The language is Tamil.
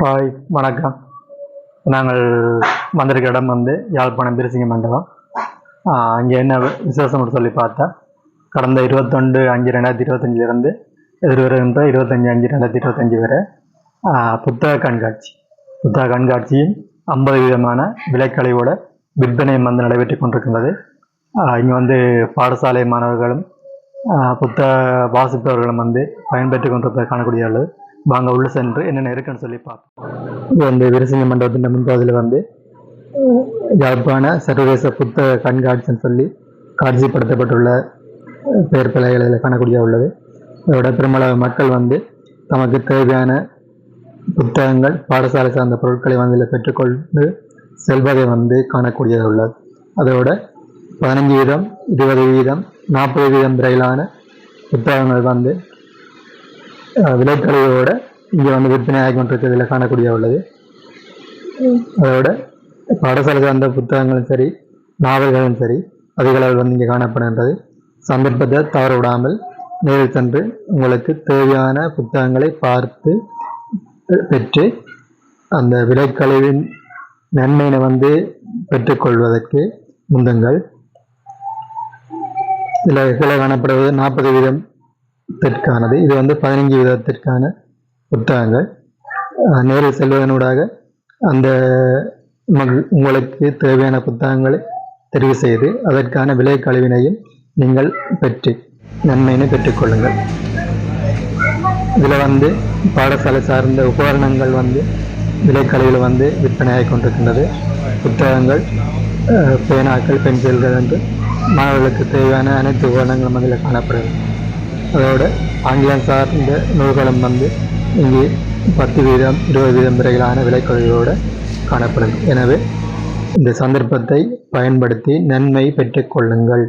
ஹாய் வணக்கம். நாங்கள் வந்திருக்க இடம் வந்து யாழ்ப்பாணம் பிரிசிங்க மண்டலம் அங்கே என்ன விசேஷம்னு சொல்லி பார்த்தா கடந்த இருபத்தொண்டு அஞ்சு ரெண்டாயிரத்தி இருபத்தஞ்சிலிருந்து எதிர்வருகின்ற இருபத்தஞ்சி அஞ்சு ரெண்டாயிரத்தி இருபத்தஞ்சி வரை புத்தக கண்காட்சி. புத்தக கண்காட்சியில் ஐம்பது விதமான விலைக்கலையோட விற்பனையும் வந்து நடைபெற்று கொண்டிருக்கின்றது. இங்கே வந்து பாடசாலை மாணவர்களும் புத்தக வாசிப்பவர்களும் வந்து பயன்பெற்று கொண்டிருப்பதை காணக்கூடிய அளவு. வாங்க உள்ள சென்று என்னென்ன இருக்குன்னு சொல்லி பார்ப்போம். இது வந்து விருசிங்க மண்டபத்தின் முன்பகுதியில் வந்து அஹ், யாழ்ப்பாண சர்வதேச புத்தக கண்காட்சின்னு சொல்லி காட்சிப்படுத்தப்பட்டுள்ள பெயர் பிள்ளைகள் காணக்கூடிய உள்ளது. இதோட பெருமளவு மக்கள் வந்து தமக்கு தேவையான புத்தகங்கள் பாடசாலை சார்ந்த பொருட்களை வந்து இதில் பெற்றுக்கொண்டு செல்வதை வந்து காணக்கூடியது உள்ளது. அதோட பதினஞ்சு வீதம் இருபது வீதம் நாற்பது வீதம் வரையிலான புத்தகங்கள் வந்து விலைத்தலையோட இங்கே வந்து விற்பனை ஆகி கொண்டிருக்கிறதுல காணக்கூடிய உள்ளது. அதோட பாடசாலை சார்ந்த புத்தகங்களும் சரி நாவல்களும் சரி அதிகளவில் வந்து இங்கே காணப்படுகின்றது. சந்தர்ப்பத்தை தவற விடாமல் நேரில் சென்று உங்களுக்கு தேவையான புத்தகங்களை பார்த்து பெ- பெற்று அந்த விலைக்கழிவின் நன்மையினை வந்து பெற்றுக்கொள்வதற்கு முந்துங்கள். இதில் கீழே காணப்படுவது நாற்பது வீதம் வீதத்திற்கானது. இது வந்து பதினஞ்சு விதத்திற்கான புத்தகங்கள். நேரில் செல்வதனூடாக அந்த உங்களுக்கு தேவையான புத்தகங்களை தெரிவு செய்து அதற்கான விலை கழிவினையும் நீங்கள் பெற்று நன்மையினை பெற்றுக்கொள்ளுங்கள். இதில் வந்து பாடசாலை சார்ந்த உபகரணங்கள் வந்து விலைக்கழிவில் வந்து விற்பனையாகி கொண்டிருக்கின்றது. புத்தகங்கள் பேனாக்கள் பென்சில்கள் என்று மாணவர்களுக்கு தேவையான அனைத்து உபகரணங்களும் அதில் காணப்படுகிறது. அதோட ஆங்கிலம் சார்ந்த நூல்களும் வந்து இங்கே பத்து வீதம் இருபது வீதம் வரையிலான விலைக்கொள்கையோடு காணப்படும். எனவே இந்த சந்தர்ப்பத்தை பயன்படுத்தி நன்மை பெற்றுக்கொள்ளுங்கள்